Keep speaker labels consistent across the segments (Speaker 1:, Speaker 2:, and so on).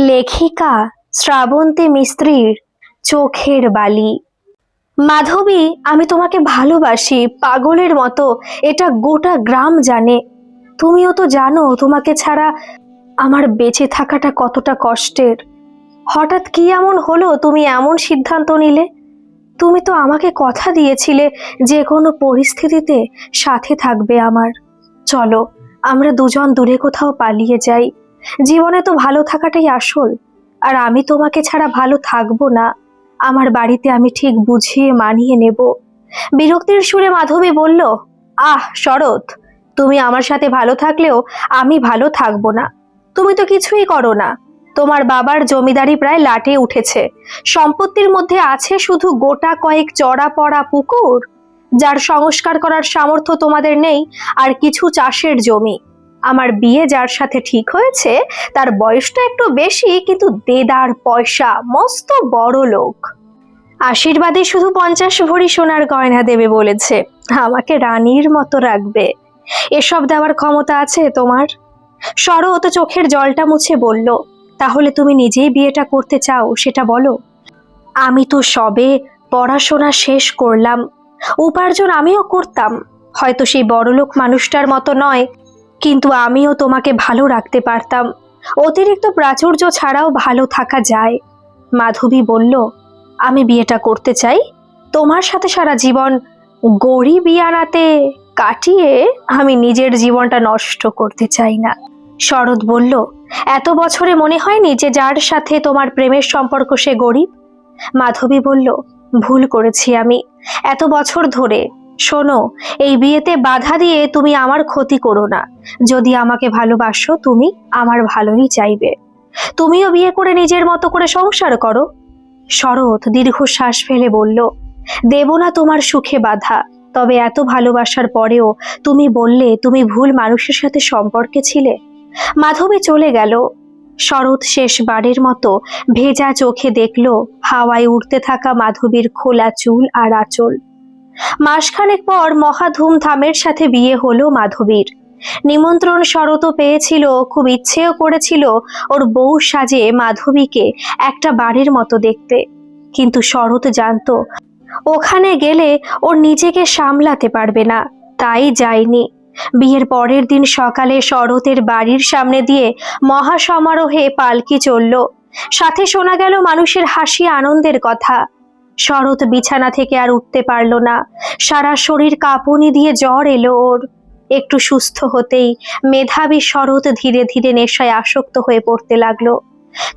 Speaker 1: লেখিকা শ্রাবন্তী মিস্ত্রির চোখের বালি। মাধবী, আমি তোমাকে ভালোবাসি, পাগলের মতো, এটা গোটা গ্রাম জানে। তুমিও তো জানো, তোমাকে ছাড়া আমার বেঁচে থাকাটা কতটা কষ্টের। হঠাৎ কি এমন হলো, তুমি এমন সিদ্ধান্ত নিলে? তুমি তো আমাকে কথা দিয়েছিলে, যে কোনো পরিস্থিতিতে সাথে থাকবে আমার। চলো, আমরা দুজন দূরে কোথাও পালিয়ে যাই। জীবনে তো ভালো থাকাটাই আসল। আর আমি তোমাকে ছাড়া ভালো থাকব না। আমার বাড়িতে আমি ঠিক বুঝিয়ে মানিয়ে নেব। বিরক্তির সুরে মাধবী বলল, আহ, শরৎ, তুমি আমার সাথে ভালো থাকলেও আমি ভালো থাকব না। তুমি তো কিছুই করো না। তোমার বাবার জমিদারি প্রায় লাটে উঠেছে। সম্পত্তির মধ্যে আছে শুধু গোটা কয়েক চড়া পড়া পুকুর? যার সংস্কার করার সামর্থ্য তোমাদের নেই, আর কিছু চাষের জমি। আমার বিয়ে যার সাথে ঠিক হয়েছে, তার বয়সটা একটু বেশি, কিন্তু দেদার পয়সা, মস্ত বড় লোক। আশীর্বাদে শুধু পঞ্চাশ ভরি সোনার গয়না দেবে বলেছে। আমাকে রানীর মতো রাখবে। এসব দেওয়ার ক্ষমতা আছে তোমার? শরৎ চোখের জলটা মুছে বলল, তাহলে তুমি নিজেই বিয়েটা করতে চাও, সেটা বলো? আমি তো সবে পড়াশোনা শেষ করলাম। উপার্জন আমিও করতাম। হয়তো সেই বড়লোক মানুষটার মতো নয় কিন্তু আমিও তোমাকে ভালো রাখতে পারতাম। অতিরিক্ত প্রাচুর্য ছাড়াও ভালো থাকা যায়। মাধবী বলল, আমি বিয়েটা করতে চাই। তোমার সাথে সারা জীবন গড়ি বিয়ানাতে কাটিয়ে আমি নিজের জীবনটা নষ্ট করতে চাই না। শরৎ বলল, এত বছরে মনে হয়নি যে যার সাথে তোমার প্রেমের সম্পর্ক সে গরিব? মাধবী বলল, ভুল করেছি আমি। এত বছর ধরে শোনো, এই বিয়েতে বাধা দিয়ে তুমি আমার ক্ষতি করো না। যদি আমাকে ভালোবাসো, তুমি আমার ভালোই চাইবে। তুমিও বিয়ে করে নিজের মতো করে সংসার করো। শরৎ দীর্ঘশ্বাস ফেলে বলল, দেব না তোমার সুখে বাধা। তবে এত ভালোবাসার পরেও তুমি বললে তুমি ভুল মানুষের সাথে সম্পর্কে ছিলে। মাধবী চলে গেল। শরৎ শেষবারের মতো ভেজা চোখে দেখল হাওয়ায় উড়তে থাকা মাধবীর খোলা চুল আর আঁচল। মাসখানেক পর মহা ধুমধামের সাথে বিয়ে হলো মাধবীর। নিমন্ত্রণ শরতও পেয়েছিল, খুব ইচ্ছেও করেছিল ওর বউ সাজে মাধবীকে একটা বাড়ির মতো দেখতে। কিন্তু শরৎ জানতো, ওখানে গেলে ওর নিজেকে সামলাতে পারবে না, তাই যায়নি। বিয়ের পরের দিন সকালে শরতের বাড়ির সামনে দিয়ে মহা সমারোহে পালকি চলল। সাথে শোনা গেল মানুষের হাসি আনন্দের কথা। শরৎ বিছানা থেকে আর উঠতে পারল না। সারা শরীর কাঁপুনি দিয়ে জ্বর এলো ওর। একটু সুস্থ হতেই মেধাবী শরৎ ধীরে ধীরে নেশায় আসক্ত হয়ে পড়তে লাগল।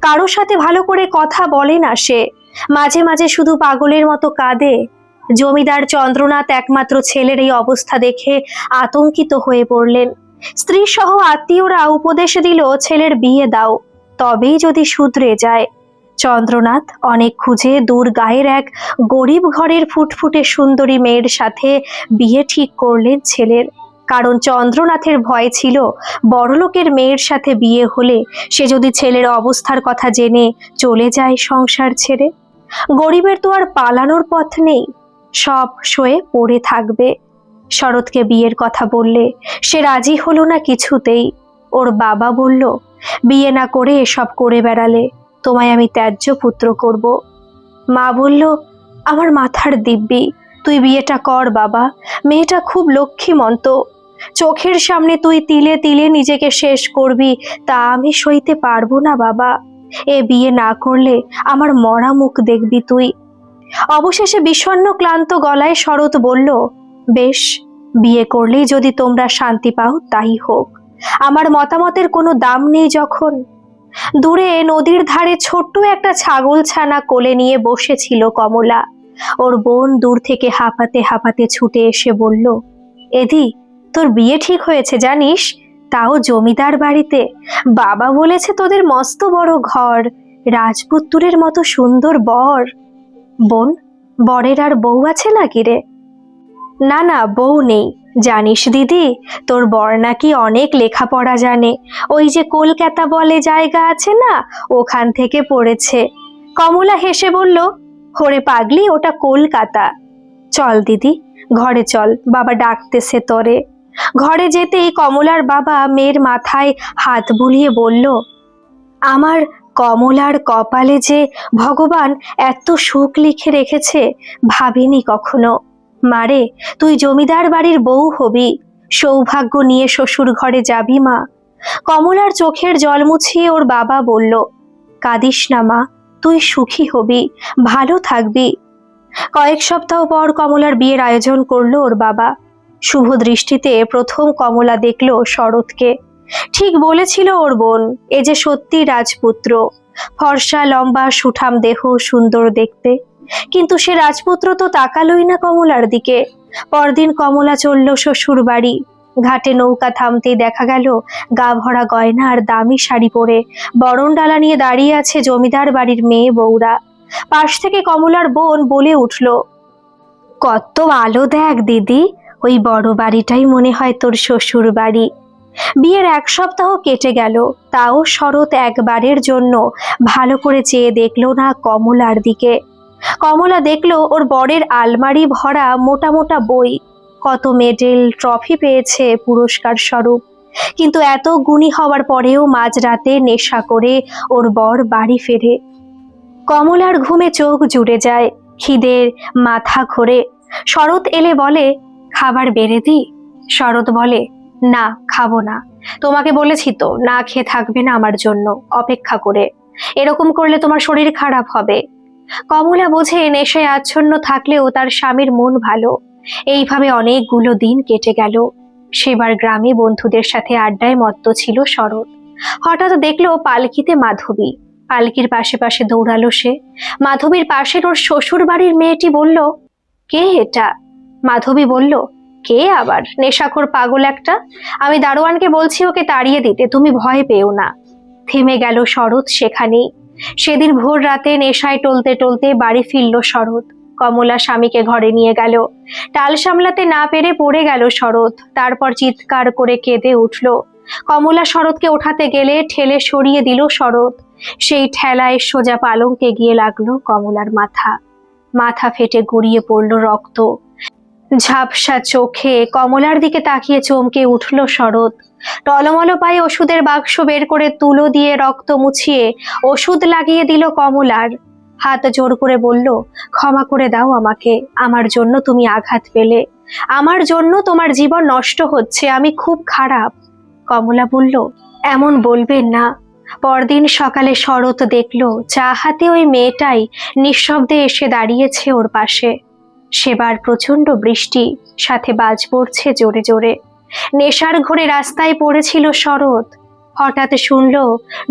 Speaker 1: কারও সাথে ভালো করে কথা বলে না সে। মাঝে মাঝে শুধু পাগলের মতো কাঁদে। জমিদার চন্দ্রনাথ একমাত্র ছেলের এই অবস্থা দেখে আতঙ্কিত হয়ে পড়লেন। স্ত্রী সহ আত্মীয়রা উপদেশ দিল, ছেলের বিয়ে দাও। তবেই যদি শুধরে যায়। চন্দ্রনাথ অনেক খুঁজে দূর গায়ের এক গরিব ঘরের ফুটফুটে সুন্দরী মেয়ের সাথে বিয়ে ঠিক করলেন ছেলের। কারণ চন্দ্রনাথের ভয় ছিল, বড়লোকের মেয়ের সাথে বিয়ে হলে সে যদি ছেলের অবস্থার কথা জেনে চলে যায় সংসার ছেড়ে। গরিবের তো আর পালানোর পথ নেই, সব শোয়ে পড়ে থাকবে। শরৎকে বিয়ের কথা বললে সে রাজি হলো না কিছুতেই। ওর বাবা বলল, বিয়ে না করে এসব করে বেড়ালে। তোমায় আমি ত্যায্য পুত্র করব। মা বলল, আমার মাথার দিব্যি, তুই বিয়েটা কর বাবা, মেয়েটা খুব লক্ষ্মীমন্ত। চোখের সামনে তুই তিলে তিলে নিজেকে শেষ করবি, তা আমি সইতে পারব না বাবা। এ বিয়ে না করলে আমার মরা মুখ দেখবি তুই। অবশেষে বিষণ্ণ ক্লান্ত গলায় শরৎ বলল, বেশ, বিয়ে করলেই যদি তোমরা শান্তি পাও, তাই হোক। আমার মতামতের কোনো দাম নেই যখন। দূরে নদীর ধারে ছোট্ট একটা ছাগল ছানা কোলে নিয়ে বসেছিল কমলা। ওর বোন দূর থেকে হাঁপাতে হাঁপাতে ছুটে এসে বলল, এদি, তোর বিয়ে ঠিক হয়েছে জানিস? তাও জমিদার বাড়িতে। বাবা বলেছে তোদের মস্ত বড় ঘর, রাজপুত্তুরের মতো সুন্দর বর। বোন, বরের আর বউ আছে নাকি রে? না না, বউ নেই। জানিস দিদি, তোর বর নাকি অনেক লেখাপড়া জানে। ওই যে কলকাতা বলে জায়গা আছে না, ওখান থেকে পড়েছে। কমলা হেসে বলল হরে পাগলি, ওটা কলকাতা। চল দিদি, ঘরে চল, বাবা ডাকতেছে তোরে। ঘরে যেতেই কমলার বাবা মেয়ের মাথায় হাত বুলিয়ে বলল, আমার কমলার কপালে যে ভগবান এত সুখ লিখে রেখেছে, ভাবিনি কখনো। মারে তুই জমিদার বাড়ির বউ হবি। সৌভাগ্য নিয়ে শ্বশুর ঘরে যাবি মা। কমলার চোখের জল মুছিয়ে ওর বাবা বলল, কাঁদিস না মা, তুই সুখী হবি, ভালো থাকবি। কয়েক সপ্তাহ পর কমলার বিয়ের আয়োজন করল ওর বাবা। শুভ দৃষ্টিতে প্রথম কমলা দেখল শরৎকে। ঠিক বলেছিল ওর বোন, এ যে সত্যি রাজপুত্র, ফর্সা, লম্বা, সুঠাম দেহ, সুন্দর দেখতে। কিন্তু সে রাজপুত্র তো তাকালোই না কমলার দিকে। পরদিন কমলা চলল শ্বশুর বাড়ি। ঘাটে নৌকা থামতেই দেখা গেল গা ভরা গয়না আর দামি শাড়ি পরে। বরণ ডালা নিয়ে দাঁড়িয়ে আছে জমিদার বাড়ির মেয়ে বউরা। পাশ থেকে কমলার বোন বলে উঠল, কত আলো দেখ দিদি, ওই বড় বাড়িটাই মনে হয় তোর শ্বশুর বাড়ি। বিয়ের এক সপ্তাহ কেটে গেল, তাও শরৎ একবারের জন্য। ভালো করে চেয়ে দেখল না কমলার দিকে। কমলা দেখল ওর বরের আলমারি ভরা মোটা মোটা বই। কত মেডেল, ট্রফি পেয়েছে পুরস্কার স্বরূপ। কিন্তু এত গুণী হওয়ার পরেও মাঝরাতে নেশা করে ওর বর বাড়ি ফেরে। কমলার ঘুমে চোখ জুড়ে যায়, খিদের মাথা ঘোরে। শরৎ এলে বলে, খাবার বেড়ে দি? শরৎ বলে, না, খাব না। তোমাকে বলেছি তো, না খেয়ে থাকবে না আমার জন্য, অপেক্ষা করে। এরকম করলে তোমার শরীর খারাপ হবে। কমলা বোঝে নেশায় আচ্ছন্ন থাকলেও তার স্বামীর মন ভালো। এইভাবে অনেকগুলো দিন কেটে গেল। সেবার গ্রামে বন্ধুদের সাথে আড্ডায় মত্ত ছিল শরৎ। হঠাৎ দেখল পালকিতে মাধবী। পালকির পাশে পাশে দৌড়ালো সে। মাধবীর পাশের ওর শ্বশুর বাড়ির মেয়েটি বলল, কে এটা? মাধবী বলল, কে আবার? নেশাখোর পাগল একটা? আমি দারোয়ানকে বলছি ওকে তাড়িয়ে দিতে। তুমি ভয় পেও না। থেমে গেল শরৎ সেখানেই। সেদিন ভোর রাতে নেশায় টলতে টলতে বাড়ি ফিরল শরৎ। কমলা স্বামীকে ঘরে নিয়ে গেল। টাল সামলাতে না পেরে পড়ে গেল শরৎ। তারপর চিৎকার করে কেঁদে উঠল। কমলা শরৎকে ওঠাতে গেলে ঠেলে সরিয়ে দিল শরৎ। সেই ঠেলায় সোজা পালঙ্কে গিয়ে লাগল কমলার মাথা। মাথা ফেটে গড়িয়ে পড়ল রক্ত। ঝাপসা চোখে কমলার দিকে তাকিয়ে চমকে উঠল শরৎ। টলমল পায়ে ওষুধের বাক্স বের করে তুলো দিয়ে রক্ত মুছিয়ে ওষুধ লাগিয়ে দিল কমলার। হাত জোর করে বলল, ক্ষমা করে দাও আমাকে, আমার জন্য তুমি আঘাত পেলে। আমার জন্য তোমার জীবন নষ্ট হচ্ছে, আমি খুব খারাপ। কমলা বলল, এমন বলবেন না। পরদিন সকালে শরৎ দেখল চা হাতে ওই মেয়েটাই নিঃশব্দে এসে দাঁড়িয়েছে ওর পাশে। সেবার প্রচণ্ড বৃষ্টি, সাথে বাজ পড়ছে জোরে জোরে। নেশার ঘরে রাস্তায় পড়েছিল শরৎ। হঠাৎ শুনল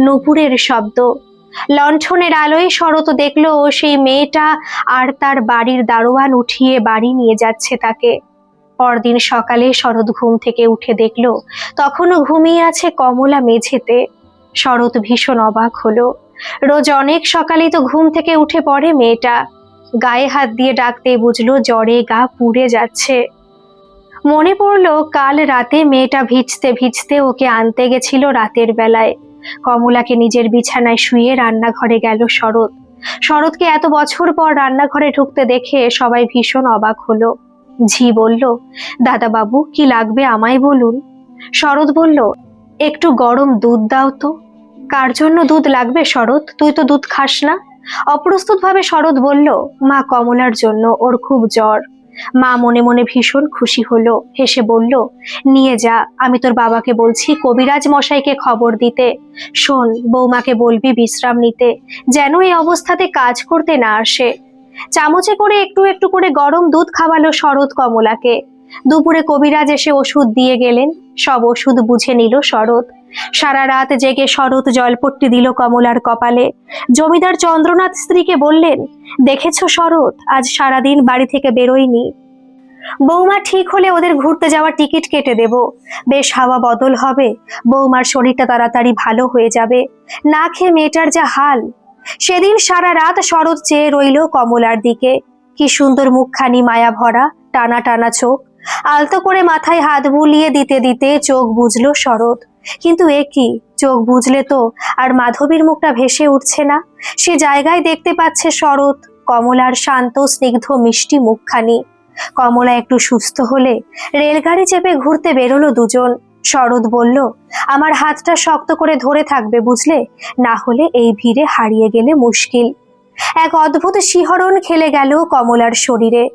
Speaker 1: নুপুরের শব্দ। লণ্ঠনের আলোয় শরৎ দেখল সেই মেয়েটা আর তার বাড়ির দারোয়ান উঠিয়ে বাড়ি নিয়ে যাচ্ছে তাকে। পরদিন সকালে শরৎ ঘুম থেকে উঠে দেখল, তখনও ঘুমিয়ে আছে কমলা মেঝেতে। শরৎ ভীষণ অবাক হলো। রোজ অনেক সকালেই তো ঘুম থেকে উঠে পড়ে মেয়েটা। গায়ে হাত দিয়ে ডাকতে বুঝলো জ্বরে গা পুড়ে যাচ্ছে। মনে পড়ল কাল রাতে মেয়েটা ভিজতে ভিজতে ওকে আনতে গেছিল রাতের বেলায়। কমলাকে নিজের বিছানায় শুয়ে রান্নাঘরে গেল শরৎ। শরৎকে এত বছর পর রান্নাঘরে ঢুকতে দেখে সবাই ভীষণ অবাক হলো। ঝি বলল দাদা বাবু কি লাগবে আমায় বলুন? শরৎ বলল, একটু গরম দুধ দাও তো। কার জন্য দুধ লাগবে শরৎ? তুই তো দুধ খাস না। অপ্রস্তুত ভাবে শরৎ বলল, মা কমলার জন্য ওর খুব জ্বর। মা মনে মনে ভীষণ খুশি হলো, হেসে বলল, নিয়ে যা, আমি তোর বাবাকে বলছি কবিরাজ মশাইকে খবর দিতে। শোন, বৌমাকে বলবি বিশ্রাম নিতে, যেন এই অবস্থাতে কাজ করতে না আসে। চামচে করে একটু একটু করে গরম দুধ খাওয়ালো শরৎ কমলাকে। দুপুরে কবিরাজ এসে ওষুধ দিয়ে গেলেন। সব ওষুধ বুঝে নিল শরৎ। সারা রাত জেগে শরৎ জলপট্টি দিল কমলার কপালে। জমিদার চন্দ্রনাথ স্ত্রীকে বললেন, দেখেছ শরৎ, আজ সারাদিন বাড়ি থেকে বেরোয়নি। বৌমা ঠিক হলে ওদের ঘুরতে যাওয়ার টিকিট কেটে দেব। বেশ হাওয়া বদল হবে, বৌমার শরীরটা তাড়াতাড়ি ভালো হয়ে যাবে। না খেয়ে মেয়েটার যা হাল। সেদিন সারা রাত শরৎ চেয়ে রইল কমলার দিকে। কি সুন্দর মুখখানি মায়া ভরা টানা টানা চোখ। আলতো করে মাথায় হাত বুলিয়ে দিতে দিতে চোখ বুঝলো শরৎ। কিন্তু এ কি? চোখ বুঝলে তো? আর মাধবীর মুখটা ভেসে উঠছে না? সে জায়গায় দেখতে পাচ্ছে শরৎ, কমলার শান্ত, স্নিগ্ধ, মিষ্টি মুখখানি। কমলা একটু সুস্থ হলে রেলগাড়ি চেপে ঘুরতে বেরোলো দুজন। শরৎ বলল, আমার হাতটা শক্ত করে ধরে থাকবে, বুঝলে? না হলে এই ভিড়ে হারিয়ে গেলে মুশকিল। এক অদ্ভুত শিহরণ খেলে গেল কমলার শরীরে।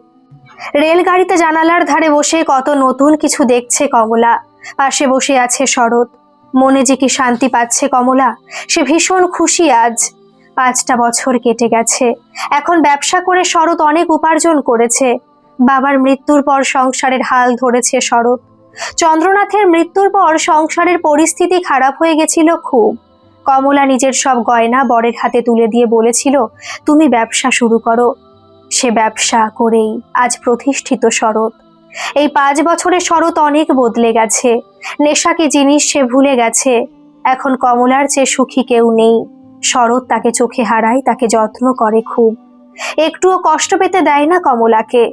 Speaker 1: রেলগাড়িতে জানালার ধারে বসে কত নতুন কিছু দেখছে কমলা। পাশে বসে আছে শরৎ। মনে যে কি শান্তি পাচ্ছে কমলা। সে ভীষণ খুশি আজ। পাঁচটা বছর কেটে গেছে। এখন ব্যবসা করে শরৎ অনেক উপার্জন করেছে। বাবার মৃত্যুর পর সংসারের হাল ধরেছে শরৎ। চন্দ্রনাথের মৃত্যুর পর সংসারের পরিস্থিতি খারাপ হয়ে গেছিল খুব। কমলা নিজের সব গয়না বরের হাতে তুলে দিয়ে বলেছিল, তুমি ব্যবসা শুরু করো। সে ব্যবসা করেই আজ প্রতিষ্ঠিত শরৎ। এই পাঁচ বছরে শরৎ অনেক বদলে গেছে। নেশাকে জিনিস সে ভুলে গেছে। এখন কমলার চেয়ে সুখী কেউ নেই। শরৎ তাকে চোখে হারায়, তাকে যত্ন করে খুব। একটুও কষ্ট পেতে দেয় না কমলাকে।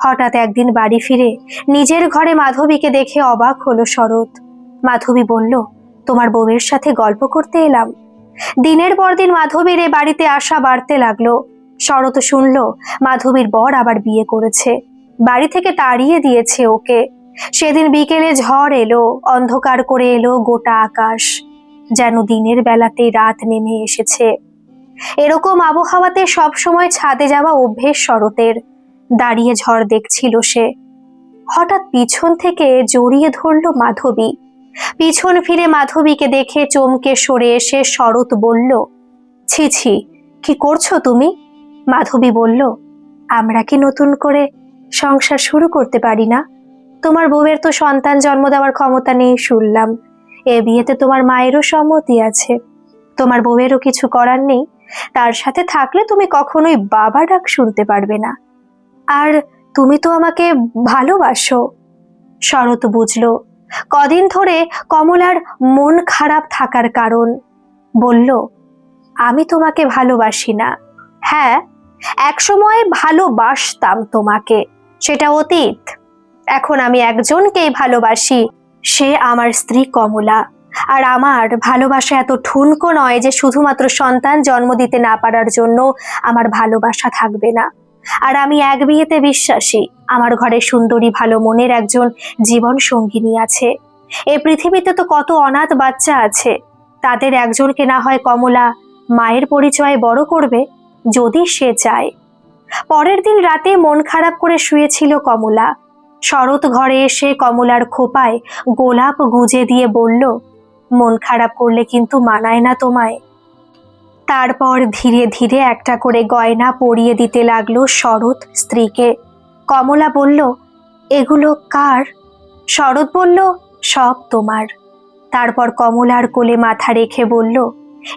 Speaker 1: হঠাৎ একদিন বাড়ি ফিরে নিজের ঘরে মাধবীকে দেখে অবাক হলো শরৎ। মাধবী বলল, তোমার বউয়ের সাথে গল্প করতে এলাম। দিনের পর দিন মাধবীর এ বাড়িতে আসা বাড়তে লাগল। শরৎ শুনল, মাধবীর বর আবার বিয়ে করেছে। বাড়ি থেকে তাড়িয়ে দিয়েছে ওকে। সেদিন বিকেলে ঝড় এলো, অন্ধকার করে এলো গোটা আকাশ। যেন দিনের বেলাতেই রাত নেমে এসেছে। এরকম আবহাওয়াতে সবসময় ছাদে যাওয়া অভ্যেস শরতের। দাঁড়িয়ে ঝড় দেখছিল সে। হঠাৎ পিছন থেকে জড়িয়ে ধরল মাধবী। পিছন ফিরে মাধবীকে দেখে চমকে সরে এসে শরৎ বলল, ছি ছি, কি করছ তুমি? মাধবী বলল, আমরা কি নতুন করে সংসার শুরু করতে পারি না? তোমার বউয়ের তো সন্তান জন্ম দেওয়ার ক্ষমতা নেই, শুনলাম। এ বিয়েতে তোমার মায়েরও সম্মতি আছে। তোমার বউয়েরও কিছু করার নেই। তার সাথে থাকলে তুমি কখনোই বাবা ডাক শুনতে পারবে না। আর তুমি তো আমাকে ভালোবাসো। শরৎ বুঝলো, কদিন ধরে কমলার মন খারাপ থাকার কারণ। বলল, আমি তোমাকে ভালোবাসি না। হ্যাঁ একসময় ভালোবাসতাম তোমাকে। সেটা অতীত। এখন আমি একজনকেই ভালোবাসি। সে আমার স্ত্রী কমলা। আর আমার ভালোবাসা এত ঠুনকো নয় যে শুধুমাত্র সন্তান জন্ম দিতে না পারার জন্য আমার ভালোবাসা থাকবে না। আর আমি এক বিয়েতে বিশ্বাসী। আমার ঘরে সুন্দরী ভালো মনের একজন জীবন সঙ্গিনী আছে। এ পৃথিবীতে তো কত অনাথ বাচ্চা আছে। তাদের একজনকে না হয় কমলা মায়ের পরিচয়ে বড় করবে? যদি সে চায়। পরের দিন রাতে মন খারাপ করে শুয়েছিল কমলা। শরৎ ঘরে এসে কমলার খোপায় গোলাপ গুজে দিয়ে বলল, মন খারাপ করলে কিন্তু মানায় না তোমায়। তারপর ধীরে ধীরে একটা করে গয়না পরিয়ে দিতে লাগল শরৎ স্ত্রীকে। কমলা বলল, এগুলো কার? শরৎ বলল, সব তোমার। তারপর কমলার কোলে মাথা রেখে বলল,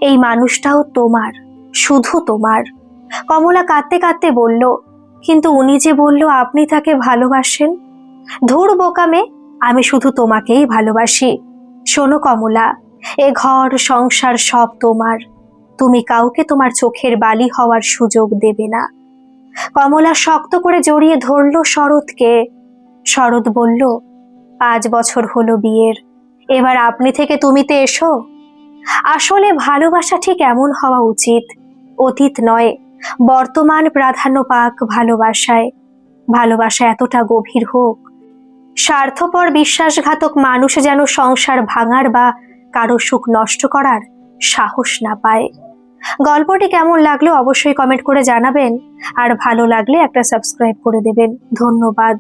Speaker 1: এই মানুষটাও তোমার, শুধু তোমার। কমলা কাঁদতে কাঁদতে বলল, কিন্তু উনি যে বলল আপনি তাকে ভালোবাসেন? ধুর বোকামে, আমি শুধু তোমাকেই ভালোবাসি। শোনো কমলা, এ ঘর, সংসার সব তোমার। তুমি কাউকে তোমার চোখের বালি হওয়ার সুযোগ দেবে না। কমলা শক্ত করে জড়িয়ে ধরল শরৎকে। শরৎ বলল, পাঁচ বছর হলো বিয়ের, এবার আপনি থেকে তুমিতে এসো। আসলে ভালোবাসা ঠিক এমন হওয়া উচিত? অতীত নয় বর্তমান প্রাধান্য পাক ভালোবাসায়। ভালোবাসা এতটা গভীর হোক, স্বার্থপর বিশ্বাসঘাতক মানুষ যেন সংসার ভাঙার বা কারও সুখ নষ্ট করার সাহস না পায়। গল্পটি কেমন লাগল অবশ্যই কমেন্ট করে জানাবেন, আর ভালো লাগলে একটা সাবস্ক্রাইব করে দেবেন। ধন্যবাদ।